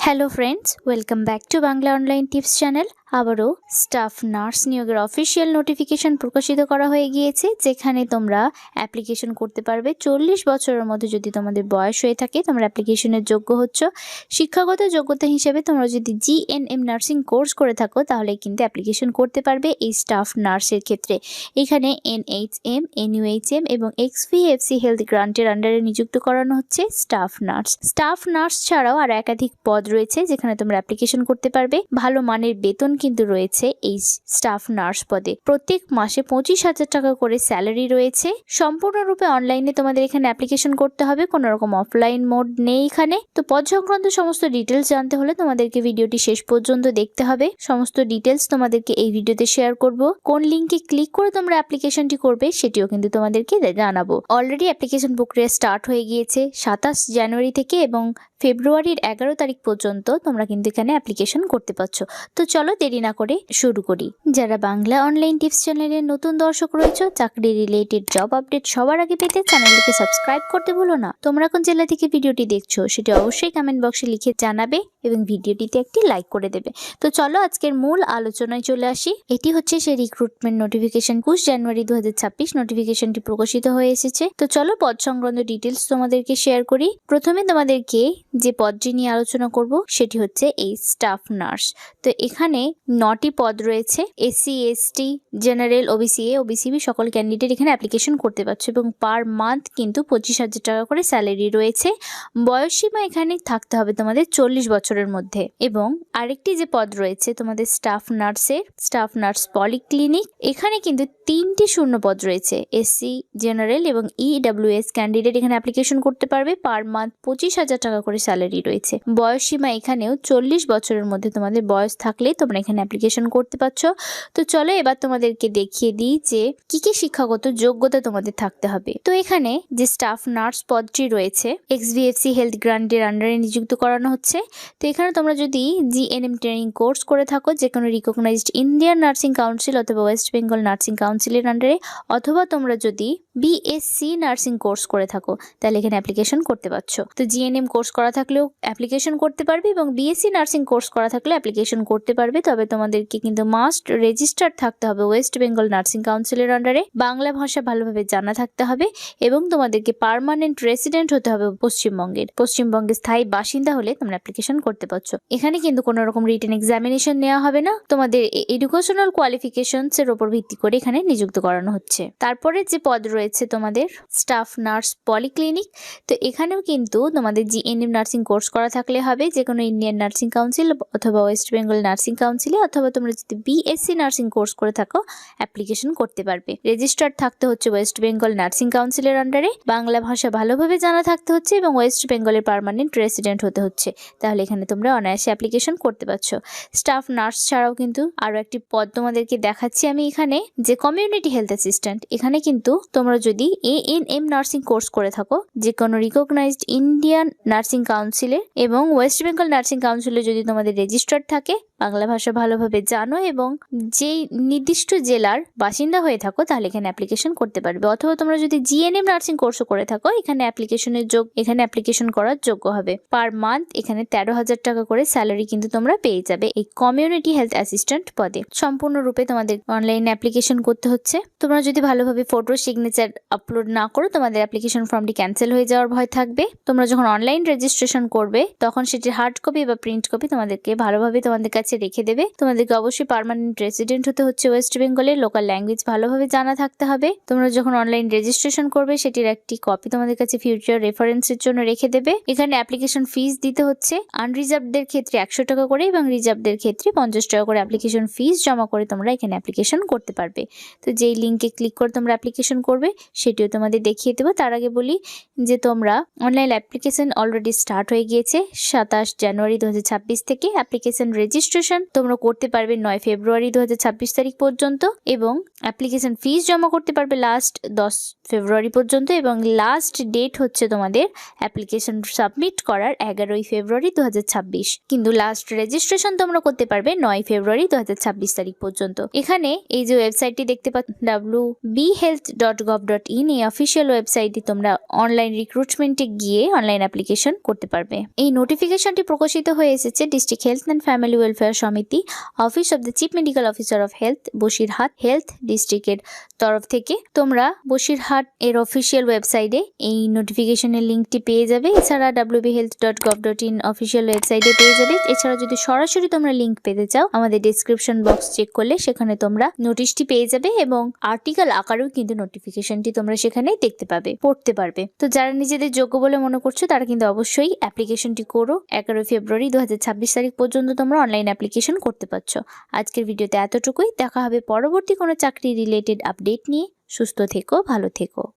hello friends welcome back to Bangla online tips channel আবারও staff nurse নিয়োগের official notification প্রকাশিত করা হয়ে গিয়েছে, যেখানে তোমরা অ্যাপ্লিকেশন করতে পারবে। চল্লিশ বছরের মধ্যে যদি তোমাদের বয়স হয়ে থাকে, তোমরা অ্যাপ্লিকেশনের যোগ্য হচ্ছ। শিক্ষাগত যোগ্যতা হিসেবে তোমরা যদি জিএনএম নার্সিং কোর্স করে থাকো, তাহলে কিন্তু অ্যাপ্লিকেশন করতে পারবে এই স্টাফ নার্সের ক্ষেত্রে। এখানে এনএইচএম, এনইউএইচএম এবং এক্সভিএফসি হেলথ গ্রান্টের আন্ডারে নিযুক্ত করানো হচ্ছে স্টাফ নার্স। স্টাফ নার্স ছাড়াও আর একাধিক পদ রয়েছে, যেখানে তোমরা অ্যাপ্লিকেশন করতে পারবে। ভালো মানের বেতন কিন্তু রয়েছে এই স্টাফ নার্স পদে। প্রত্যেক মাসে পঁচিশ হাজার টাকা করে স্যালারি রয়েছে। সম্পূর্ণরূপে অনলাইনে তোমাদের এখানে অ্যাপ্লিকেশন করতে হবে। কোনো রকম অফলাইন মোড নেই এখানে। তো পদ সংক্রান্ত সমস্ত ডিটেলস জানতে হলে তোমাদেরকে ভিডিওটি শেষ পর্যন্ত দেখতে হবে। সমস্ত ডিটেলস তোমাদেরকে এই ভিডিওতে শেয়ার করব। কোন লিঙ্কে ক্লিক করে তোমরা অ্যাপ্লিকেশনটি করবে সেটিও কিন্তু তোমাদেরকে জানাব। অলরেডি অ্যাপ্লিকেশন প্রক্রিয়া স্টার্ট হয়ে গিয়েছে। সাতাশ জানুয়ারি থেকে এবং ফেব্রুয়ারির এগারো তারিখ পর্যন্ত তোমরা কিন্তু এখানে অ্যাপ্লিকেশন করতে পারছ। তো চলো দেরি না করে শুরু করি। যারা বাংলা অনলাইন টিপস চ্যানেলের নতুন দর্শক রয়েছে, চাকরি রিলেটেড জব আপডেট সবার আগে পেতে চ্যানেলটিকে সাবস্ক্রাইব করতে ভুলো না। তোমরা কোন জেলা থেকে ভিডিওটি দেখছ, সেটি অবশ্যই কমেন্ট বক্সে লিখে জানাবে এবং ভিডিওটিতে একটি লাইক করে দেবে। তো চলো আজকের মূল আলোচনায় চলে আসি। এটি হচ্ছে সেই রিক্রুটমেন্ট নোটিফিকেশন একুশ জানুয়ারি দু হাজার ছাব্বিশ নোটিফিকেশনটি প্রকাশিত হয়ে এসেছে। তো চলো পদ সংক্রান্ত ডিটেলস তোমাদেরকে শেয়ার করি। প্রথমে তোমাদেরকে যে পদটি নিয়ে আলোচনা করব, সেটি হচ্ছে এই স্টাফ নার্স তো এখানে নটি পদ রয়েছে SC ST general OBC A OBC B সকল ক্যান্ডিডেট এখানে অ্যাপ্লিকেশন করতে পারছে এবং পার মান্থ কিন্তু পঁচিশ হাজার টাকা করে স্যালারি রয়েছে। বয়সীমা এখানে থাকতে হবে তোমাদের চল্লিশ বছরের মধ্যে এবং আরেকটি যে পদ রয়েছে তোমাদের স্টাফ নার্সের স্টাফ নার্স পলিক্লিনিক এখানে কিন্তু তিনটি শূন্য পদ রয়েছে এসসি জেনারেল এবং ইডাব্লিউএস ক্যান্ডিডেট এখানে অ্যাপ্লিকেশন করতে পারবে পার মান্থ পঁচিশ হাজার টাকা করে স্যালারি রয়েছে। বয়স সীমা এখানেও চল্লিশ বছরের মধ্যে তোমাদের বয়স থাকলেই তোমরা এখানে অ্যাপ্লিকেশন করতে পারছ। তো চলো এবার তোমাদেরকে দেখিয়ে দিই যে কি কি শিক্ষাগত যোগ্যতা তোমাদের থাকতে হবে। তো এখানে যে স্টাফ নার্স পদটি রয়েছে এক্সভিএফসি হেলথ গ্রান্টের আন্ডারে নিযুক্ত করানো হচ্ছে। তো এখানে তোমরা যদি জিএনএম ট্রেনিং কোর্স করে থাকো যে কোনো রিকগনাইজড ইন্ডিয়ান নার্সিং কাউন্সিল অথবা ওয়েস্ট বেঙ্গল নার্সিং কাউন্সিলের আন্ডারে অথবা তোমরা যদি বিএসসি নার্সিং কোর্স করে থাকো, তাহলে এখানে অ্যাপ্লিকেশন করতে পারছ। তো জিএনএম কোর্স করা থাকলেও অ্যাপ্লিকেশন করতে পারবে এবং বিএসসি নার্সিং কোর্স করা থাকলে অ্যাপ্লিকেশন করতে পারবে, তবে তোমাদেরকে কিন্তু মাস্ট রেজিস্টার থাকতে হবে ওয়েস্ট বেঙ্গল নার্সিং কাউন্সিলের আন্ডারে বাংলা ভাষা ভালোভাবে জানা থাকতে হবে এবং তোমাদেরকে পার্মানেন্ট রেসিডেন্ট হতে হবে পশ্চিমবঙ্গের। পশ্চিমবঙ্গের স্থায়ী বাসিন্দা হলে তোমরা অ্যাপ্লিকেশন করতে পারছ। এখানে কিন্তু কোনো রকম রিটেন এক্সামিনেশন নেওয়া হবে না। তোমাদের এডুকেশনাল কোয়ালিফিকেশনস এর উপর ভিত্তি করে এখানে নিযুক্ত করানো হচ্ছে। তারপরে যে পদ রয়েছে তোমাদের স্টাফ নার্স পলিক্লিনিক তো এখানেও কিন্তু তোমাদের জিএনএম নার্সিং কোর্স করা থাকলে হবে। যে কোনো ইন্ডিয়ান নার্সিং কাউন্সিল অথবা ওয়েস্ট বেঙ্গল নার্সিং কাউন্সিলে অথবা তোমরা যদি বিএসসি নার্সিং কোর্স করে থাকো অ্যাপ্লিকেশন করতে পারবে। রেজিস্টার্ড থাকতে হচ্ছে ওয়েস্ট বেঙ্গল নার্সিং কাউন্সিলের আন্ডারে বাংলা ভাষা ভালোভাবে জানা থাকতে হচ্ছে এবং ওয়েস্ট বেঙ্গলের পার্মানেন্ট রেসিডেন্ট হতে হচ্ছে। তাহলে এখানে তোমরা অনায়াসে অ্যাপ্লিকেশন করতে পারছ। স্টাফ নার্স ছাড়াও কিন্তু আরও একটি পদ তোমাদেরকে দেখাচ্ছি আমি এখানে, যে কমিউনিটি হেলথ অ্যাসিস্ট্যান্ট এখানে কিন্তু তোমরা যদি A N M nursing course করে থাকো যে কোনো রিকগনাইজড ইন্ডিয়ান নার্সিং কাউন্সিলে এবং ওয়েস্ট বেঙ্গল নার্সিং কাউন্সিলে যদি তোমাদের রেজিস্টার্ড থাকে বাংলা ভাষা ভালোভাবে জানো এবং যেই নির্দিষ্ট জেলার বাসিন্দা হয়ে থাকো, তাহলে এখানে অ্যাপ্লিকেশন করতে পারবে। অথবা তোমরা যদি জিএনএম নার্সিং কোর্সও করে থাকো, এখানে অ্যাপ্লিকেশনের যোগ এখানে অ্যাপ্লিকেশন করার যোগ্য হবে। পার মান্থ এখানে তেরো হাজার টাকা করে স্যালারি কিন্তু তোমরা পেয়ে যাবে এই কমিউনিটি হেলথ অ্যাসিস্ট্যান্ট পদে। সম্পূর্ণরূপে তোমাদের অনলাইনে অ্যাপ্লিকেশন করতে হচ্ছে। তোমরা যদি ভালোভাবে ফটো সিগনেচার আপলোড না করো, তোমাদের অ্যাপ্লিকেশন ফর্মটি ক্যান্সেল হয়ে যাওয়ার ভয় থাকবে। তোমরা যখন অনলাইন রেজিস্ট্রেশন করবে, তখন সেটির হার্ড কপি বা প্রিন্ট কপি তোমাদেরকে ভালোভাবে তোমাদের কাছে রেখে দেবে। তোমাদেরকে অবশ্যই পার্মানেন্ট রেসিডেন্ট হতে হচ্ছে ওয়েস্ট বেঙ্গলের লোকাল ল্যাঙ্গুয়েজ ভালোভাবে জানা থাকতে হবে। তোমরা যখন অনলাইন রেজিস্ট্রেশন করবে, সেটির একটি কপি তোমাদের কাছে ফিউচার রেফারেন্সের জন্য রেখে দেবে। এখানে অ্যাপ্লিকেশন ফিস দিতে হচ্ছে। আনরিজার্ভদের ক্ষেত্রে একশো টাকা করে এবং রিজার্ভদের ক্ষেত্রে পঞ্চাশ টাকা করে অ্যাপ্লিকেশন ফিস জমা করে তোমরা এখানে অ্যাপ্লিকেশন করতে পারবে। তো যেই লিঙ্কে ক্লিক করে তোমরা অ্যাপ্লিকেশন করবে, সেটিও তোমাদের দেখিয়ে দেবো। তার আগে বলি যে তোমরা অনলাইন অ্যাপ্লিকেশন অলরেডি স্টার্ট হয়ে গিয়েছে। সাতাশ জানুয়ারি দু হাজার ছাব্বিশ থেকে অ্যাপ্লিকেশন রেজিস্ট্রেশন রেজিস্ট্রেশন তোমরা করতে পারবে নয় ফেব্রুয়ারি দু হাজার ছাব্বিশ তারিখ পর্যন্ত এবং অ্যাপ্লিকেশন ফিস জমা করতে পারবে লাস্ট দশ ফেব্রুয়ারি পর্যন্ত এবং লাস্ট ডেট হচ্ছে তোমাদের অ্যাপ্লিকেশন সাবমিট করার এগারোই ফেব্রুয়ারি দু হাজার ছাব্বিশ। কিন্তু লাস্ট রেজিস্ট্রেশন তোমরা করতে পারবে নয় ফেব্রুয়ারি দু হাজার ছাব্বিশ তারিখ পর্যন্ত। এখানে এই যে ওয়েবসাইটটি দেখতে পাচ্ছ W B health dot gov dot in এই অফিসিয়াল ওয়েবসাইটে তোমরা অনলাইন রিক্রুটমেন্টে গিয়ে অনলাইন অ্যাপ্লিকেশন করতে পারবে। এই নোটিফিকেশনটি প্রকাশিত হয়ে এসেছে district health and family welfare Samiti office of the chief medical officer of health Basirhat health ডিস্ট্রিক্টের তরফ থেকে তোমরা বসিরহাট এর অফিসিয়াল ওয়েবসাইটে এই নোটিফিকেশনের লিঙ্কটি পেয়ে যাবে। এছাড়া WB health dot gov dot in official ওয়েবসাইটে পেয়ে যাবে। এছাড়া যদি সরাসরি তোমরা লিঙ্ক পেতে চাও, আমাদের ডিসক্রিপশন বক্স চেক করলে সেখানে তোমরা নোটিশটি পেয়ে যাবে এবং আর্টিকেল আকারেও কিন্তু নোটিফিকেশনটি তোমরা সেখানে দেখতে পাবে, পড়তে পারবে। তো যারা নিজেদের যোগ্য বলে মনে করছ, তারা কিন্তু অবশ্যই অ্যাপ্লিকেশনটি করো। এগারোই ফেব্রুয়ারি দু হাজার ছাব্বিশ তারিখ পর্যন্ত তোমরা অনলাইন অ্যাপ্লিকেশন করতে পারছ। আজকের ভিডিওতে এতটুকুই। দেখা হবে পরবর্তী কোনো চাকরি রিলেটেড আপডেট নিয়ে। সুস্থ থেকো, ভালো থেকো।